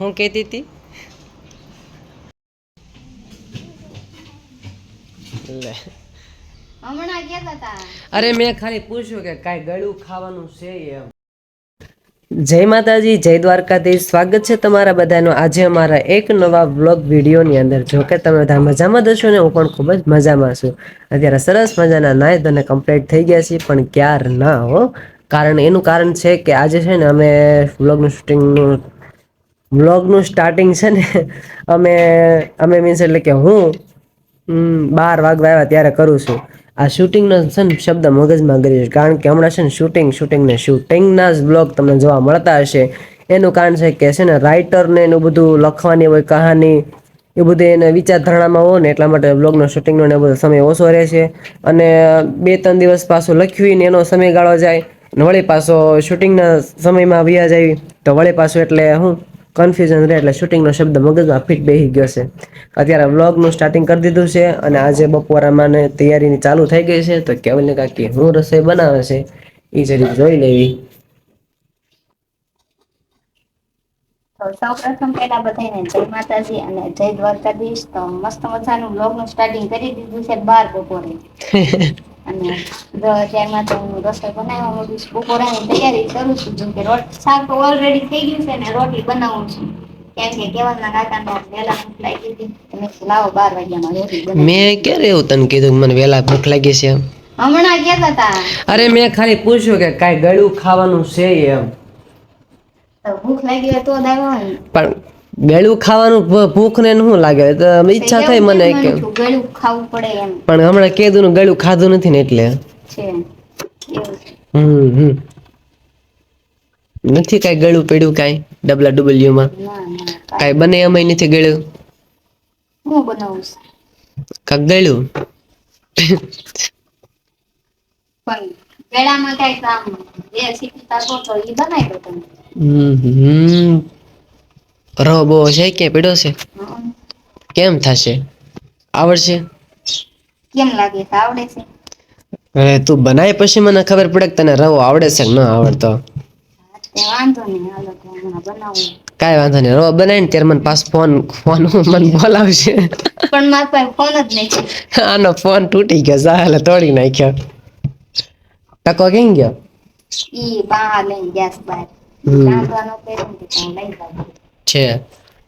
હું કહેતી હતી. લે. હમણાં કહેતા હતા. અરે મેં ખાલી પૂછ્યું કે કાંઈ ગળું ખાવાનું છે એમ. જય માતાજી જય દ્વારકાધીશ. સ્વાગત છે તમારા બધાનું આજે અમારા એક નવા વ્લોગ વિડીયોની અંદર. જો કે તમે બધા મજામાં દશો ને હું પણ ખૂબ જ મજામાં છું. અત્યારે સરસ મજાના નાય અને કમ્પ્લીટ થઈ ગયા છીએ પણ ક્યાર ના હો. કારણ એનું કારણ છે કે આજે છે ને અમે વ્લોગનું શૂટિંગનું વ્લોગનું સ્ટાર્ટિંગ છે ને, અમે અમે મીન્સ એટલે કે હું બાર વાગવા આવ્યા ત્યારે કરું છું. આ શૂટિંગનો છે ને શબ્દ મગજમાં કરીશ કારણ કે હમણાં છે ને શૂટિંગ શૂટિંગ ને શૂટિંગના જ બ્લોગ તમને જોવા મળતા હશે. એનું કારણ છે કે છે ને રાઇટરને એનું બધું લખવાની હોય, કહાની, એ બધું એને વિચારધારણામાં હોય ને એટલા માટે બ્લોગનો શૂટિંગનો ને બધો સમય ઓછો રહે છે. અને બે ત્રણ દિવસ પાછું લખ્યું ને એનો સમયગાળો જાય. ને વળી પાછો શૂટિંગના સમયમાં વ્યા જાય તો વળી પાછું એટલે હું કન્ફ્યુઝન રહે એટલે શૂટિંગનો શબ્દ મગજમાં ફિટ બેસી ગયો છે. અત્યારે વ્લોગનું સ્ટાર્ટિંગ કરી દીધું છે અને આજે બપોરામાં તૈયારીની ચાલુ થઈ ગઈ છે. તો કેવલને કાકી હું રસોઈ બનાવે છે? એ જરી જોઈ લેવી. સૌ પ્રથમ પહેલા બધાને જય માતાજી અને જય દ્વારકાધીશ. તો મસ્ત મજાનું બ્લોગનું સ્ટાર્ટિંગ કરી દીધું છે બાર બપોરે. અને જો અત્યારમાં તો હું રસોઈ બનાવવા માંગુ છું. બપોરાની તૈયારી કરું છું જેમ કે રોટ શાક તો ઓલરેડી થઈ ગયું છે ને રોટલી બનાવું છું. કેમ કે કેવલના કાકાને વહેલા ભૂખ લાગી હતી. લાવો બાર વાગ્યામાં રોટલી મેં ક્યારે એવું તને કીધું મને વહેલા ભૂખ લાગી છે હમણાં કહેતા હતા અરે મેં ખાલી પૂછ્યું કે કાંઈ ગળું ખાવાનું છે એમ. ભૂખ લાગી હોય તો જ પણ ગળું ખાવાનું ભૂખ ને શું લાગે. તો ઈચ્છા થાય મને કે ગળું ખાવું પડે એમ. પણ હમણાં કેદું ને ગળું ખાધું નથી ને એટલે. હમ નથી કઈ ગળું પડ્યું કઈ ડબલા ડબલ્યુમાં? માં કઈ બને અમે નથી ગળ્યું? હું બનાવું છું? કાંક ગળ્યું? પણ ગળામાં કઈ કામ એ શીખતા તો એ બનાવી દો તમે. હમ હમ. રહો બહુ છે કે પીડો છે? કેમ થશે? આવડશે? કેમ લાગે? છે આવડે છે. હવે તું બનાય પછી મને ખબર પડે કે તને રવો આવડે છે કે ન આવડતો? કઈ વાંધો નહીં. હાલો તો બનાવું. કાંઈ વાંધો નહીં. રવો બનાય ત્યારે મને પાછો ફોન ફોન મને બોલાવશે પણ મારા પાસે ફોન જ નહીં છે આનો ફોન તૂટી ગયો. સાહેબ તોડી નાખ્યો. ટકો કેમ ગયો? ઈ બહાર લઈને ગેસ બહાર. રાંધવાનો લઈ છે.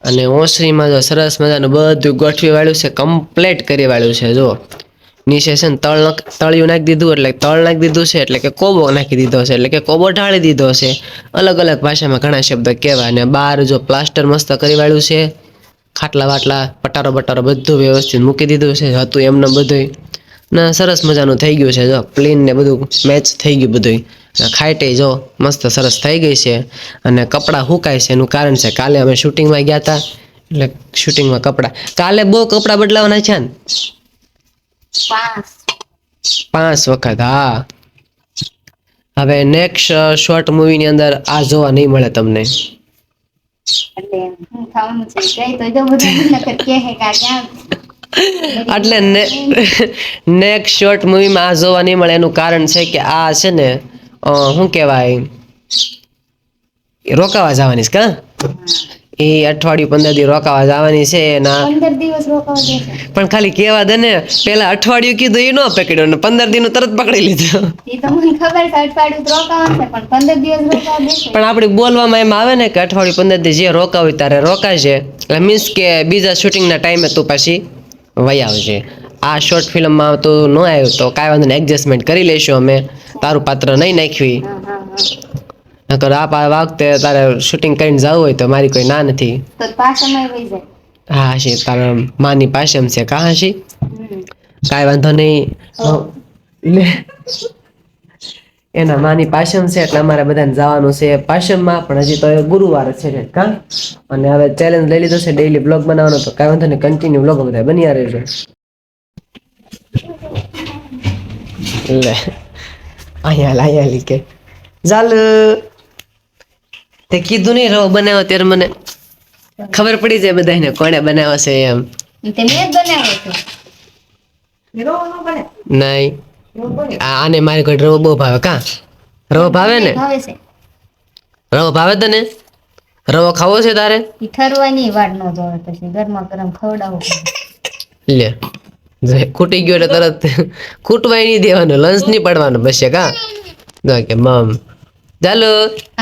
અને ઓસરીમાં જો સરસ મજાનું બધું ગોઠવી વાળ્યું છે કમ્પ્લીટ કરી વાળ્યું છે, જો. નીચે છે ને તળ તળિયું નાખી દીધું, એટલે તળ નાખી દીધું છે, એટલે કે કોબો નાખી દીધો છે, એટલે કે કોબો ઢાળી દીધો છે. અલગ અલગ ભાષામાં ઘણા શબ્દ કહેવાય અને બહાર જો પ્લાસ્ટર મસ્ત કરી વાળ્યું છે, ખાટલા વાટલા, પટારો બટારો બધું વ્યવસ્થિત મૂકી દીધું છે, હતું એમને બધું ને સરસ મજાનું થઈ ગયું છે, જો. પ્લેન ને બધું મેચ થઈ ગયું બધું ખાઈટે જો મસ્ત સરસ થઈ ગઈ છે અને કપડાં સુકાય છે એનું કારણ છે કાલે અમે શૂટિંગમાં ગયા હતા એટલે શૂટિંગમાં કપડાં. કાલે બહુ કપડાં બદલાવાના છે ને? પાંચ. પાંચ વખત હા. હવે નેક્સ્ટ શોર્ટ મૂવીની અંદર આ જોવા નહીં મળે તમને. એટલે નેક્સ્ટ શોર્ટ મૂવીમાં આ જોવા નહીં મળે એનું કારણ છે કે આ છે ને શું કહેવાય રોકાવા જવાની છે કા? એ અઠવાડિયું પંદર દિવસ રોકાવા જવાની છે દેશે પણ ખાલી કેવા દે ને પેલા અઠવાડિયું કીધું એ ન પકડ્યો ને પંદર દિન તરત પકડી લીધું. પણ આપણે બોલવામાં એમ આવે ને કે અઠવાડિયું પંદર દિવસ જે રોકાવું તારે રોકાશે. એટલે મીન્સ કે બીજા શૂટિંગના ટાઈમે તું પાછી વહી આવજે. આ શોર્ટ ફિલ્મમાં તો ન આવ્યો તો કાંઈ વાંધો નહીં એડજસ્ટમેન્ટ કરી લઈશું અમે. તારું પાત્ર નહીં હા નકર આ વખતે તારે શૂટિંગ કરીને જવું હોય તો મારી કોઈ ના નથી. હા છે તારા માની પાસેમ છે. કાં છે કાંઈ વાંધો નહીં. એના માની પાશમ છે એટલે અમારે બધાને જવાનું છે પાશમમાં પણ હજી તો એ ગુરુવાર છે કા? અને હવે ચેલેન્જ લઈ લીધો છે ડેઈલી બ્લોગ બનાવવાનો તો કાંઈ વાંધો નહીં કન્ટિન્યુ બ્લોગ બધા બન્યા રહેજો. લે. અહીંયા લાયા લી કે ચાલ તે કીધું નહીં રવો બનાવો ત્યારે મને ખબર પડી જાય બધાને કોણે બનાવ્યો છે એમ. તે મેં જ બનાવ્યો છે નહીં. આ- આને મારી કોઈ રવો બહુ ભાવે. કા? રવો ભાવે ને? રવો ભાવે તને? રવો ખાવો છે તારે? ઠરવાની વાર નો જોવે પછી ગરમા ગરમ ખવડાવો. લે. ખૂટી ગયો એટલે તરત ખૂટવાય નહીં દેવાનું લંચ નહીં પડવાનું પછી કા કે મમ ચાલો.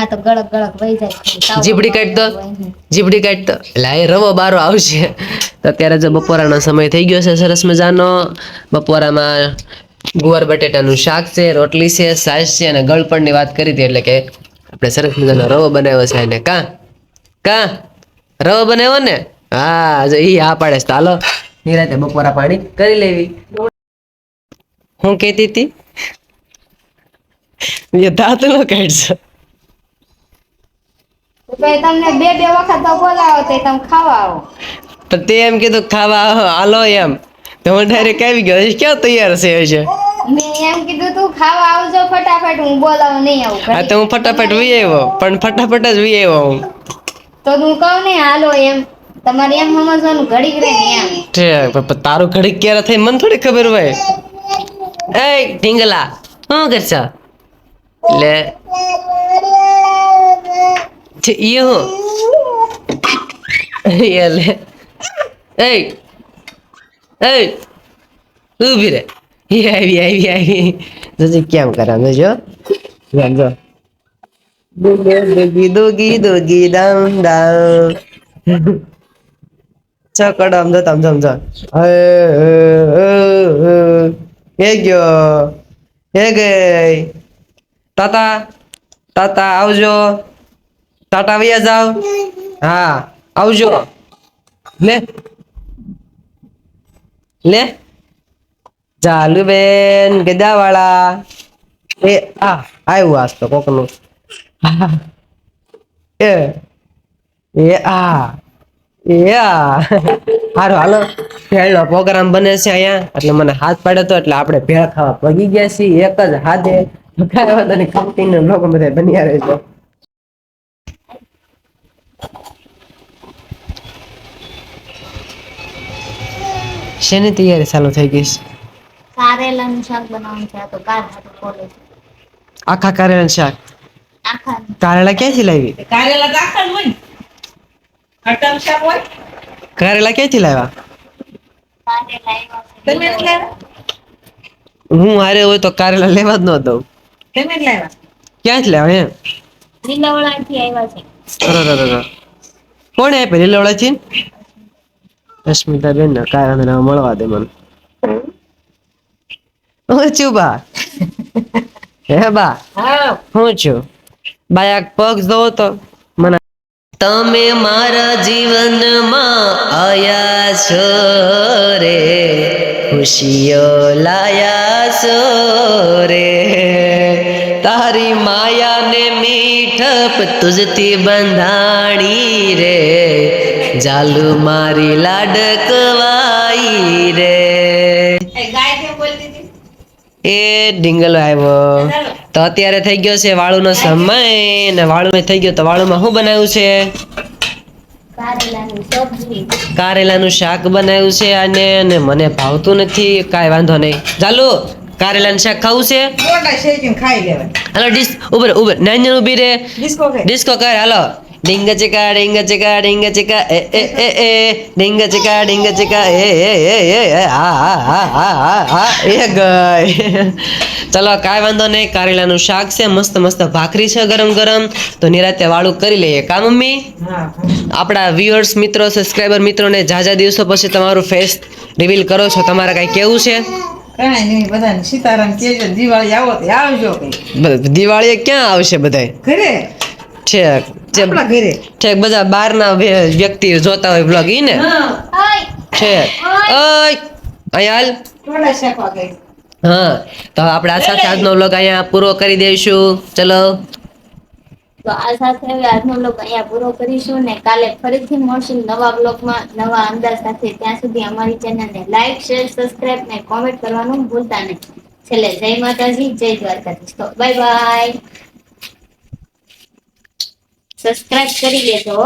આ તો ગળક ગળક વહી જાય ખાલી તાવ જીભડી કાઢ તો. હોય નહીં. જીબડી કાઢ તો એટલે એ રવો બારો આવશે. તો અત્યારે જો બપોરાનો સમય થઈ ગયો છે સરસ મજાનો. બપોરામાં ગુવાર બટેટાનું શાક છે રોટલી છે સાસ છે અને ગળપણની વાત કરી હતી એટલે કે આપણે સરસ મજાનો રવો બનાવ્યો છે એને. કા? કા? રવો બનાવ્યો ને? હા જો ઈ આ પાડે હાલો. નિરાતે બપોરા પાણી કરી લેવી. હું કહેતી હતી? એ દાંતલો કાઢશે તમને બે બે વખત તો બોલાવો તો તમે ખાવા આવો. તો તે એમ કીધું ખાવા હાલો એમ. તો હું ડાયરેક્ટ આવી ગયો. હજી ક્યાં તૈયાર છે હશે મેં એમ કીધું તું ખાવા આવજો ફટાફટ હું બોલાવું નહીં આવું હા તો હું ફટાફટ વી આવ્યો. પણ ફટાફટ જ વી આવ્યો હું. તો હું કહું ને હાલો એમ. તમારે એમ સમજવાનું ઘડીક રહે ને એમ. પણ તારું ઘડીક ક્યારે થઈ મને થોડી ખબર હોય. એ, ઢીંગલા, શું કરશો? લે. છે, ઈ હું. એ લે. એ એ, ઊભી રે. એ આવી આવી આવી. જોજે કેમ કરા જો જો જો દોગી દોગી દોગી, દમ દમ. ચકડ આમ જતા, આમ જમ જા હે ગયો. હે, ગઈ. તાતા તાતા, આવજો. તાતા, વૈયા જાવ હા, આવજો. લે. લે. ચાલુ બેન, ગદાવાળા. એ, આ, આવ્યું આજ તો કોકનું. એ એ, આ. એ હારો હારું હાલો. ભેળનો પ્રોગ્રામ બને છે અહીંયા. એટલે મને હાથ પાડ્યો હતો એટલે આપણે ભેળ ખાવા પગી ગયા છીએ. એક જ હાથે કંપનીના લોકો બધા બન્યા રહે છે. શેની તૈયારી ચાલુ થઈ ગઈ છે? કારેલાનું શાક બનાવવાનું છે. તો કાલ હાટું આખા કારેલા શાક? આખા કારેલા ક્યાંથી લાવી? કારેલા હોય ને. અટલ શાક હોય? કારેલા ક્યાંથી લાવ્યા. તમે હું હારે હોય તો કારેલા લેવા જ ન દઉં. તમે લાવ્યા? ક્યાંથી લાવ્યા એમ? લીલાવળાથી આવ્યા છે. અરરરરર. કોણે આપે લીલાવળાથી? અસ્મિતા બેન ને વાંધો મળવા દે મને. હું છું બા. હે બા. હા. હું છું. બાયા પગ જોવો તો. તમે મારા જીવનમાં આયા છો રે ખુશીઓ લાયા છો રે. તારી માયાને મીઠપ તુજતી બંધાણી રે જાલુ મારી લાડકવાઈ રે. એ ડીંગલો આવ્યો. તો અત્યારે થઈ ગયો છે વાળુનો સમય ને વાળુમાં થઈ ગયો તો વાળુમાં શું બનાવ્યું છે? કારેલાનું શાક બનાવ્યું છે અને અને મને ભાવતું નથી કાંઈ વાંધો નહીં. ચાલુ કારેલાનું શાક ખાવું છે? મોટા શેકીને ખાઈ લેવાય. હાલો ડિસ્ક ઉભર ઉભર નાની ઊભી રે. ડિસ્કો કર હાલો. ડિંગ ચિકા ડિંગ ચિકા ડિંગ ચિકા એ એ એ એ ડિંગ ચિકા ડિંગ ચિકા એ એ એ એ એ હા હા હા હા હા આ એ ગઈ ચલો કાંઈ વાંધો નહીં કારેલાનું શાક છે મસ્ત મસ્ત ભાખરી છે ગરમ ગરમ તો નિરાતે વાળું કરી લઈએ કા મમ્મી આપણા વ્યુઅર્સ મિત્રો સબસ્ક્રાઈબર મિત્રોને ઝાઝા દિવસો પછી તમારું ફેસ રિવીલ કરો છો. તમારે કાંઈ કેવું છે? દિવાળી ક્યાં આવશે છેક જે આપણા ઘરે. બધા બહારના વ્યક્તિ જોતા હોય બ્લોગ ઈ ને? છે. ઓય. શેકવા ગઈ. હા. તો આપણે આ સાથે આજનો બ્લોગ અહીંયા પૂરો કરી દઈશું. ચલો. તો આ સાથે હવે આજનો બ્લોગ અહીંયા પૂરો કરીશું ને કાલે ફરીથી મળશું નવા બ્લોગમાં નવા અંદાજ સાથે. ત્યાં સુધી અમારી ચેનલને લાઈક શેર સબસ્ક્રાઇબ ને કોમેન્ટ કરવાનું ભૂલતા નહીં. છેલ્લે જય માતાજી જય દ્વારકાધીશ. તો બાય બાય સબસ્ક્રાઇબ કરી લેજો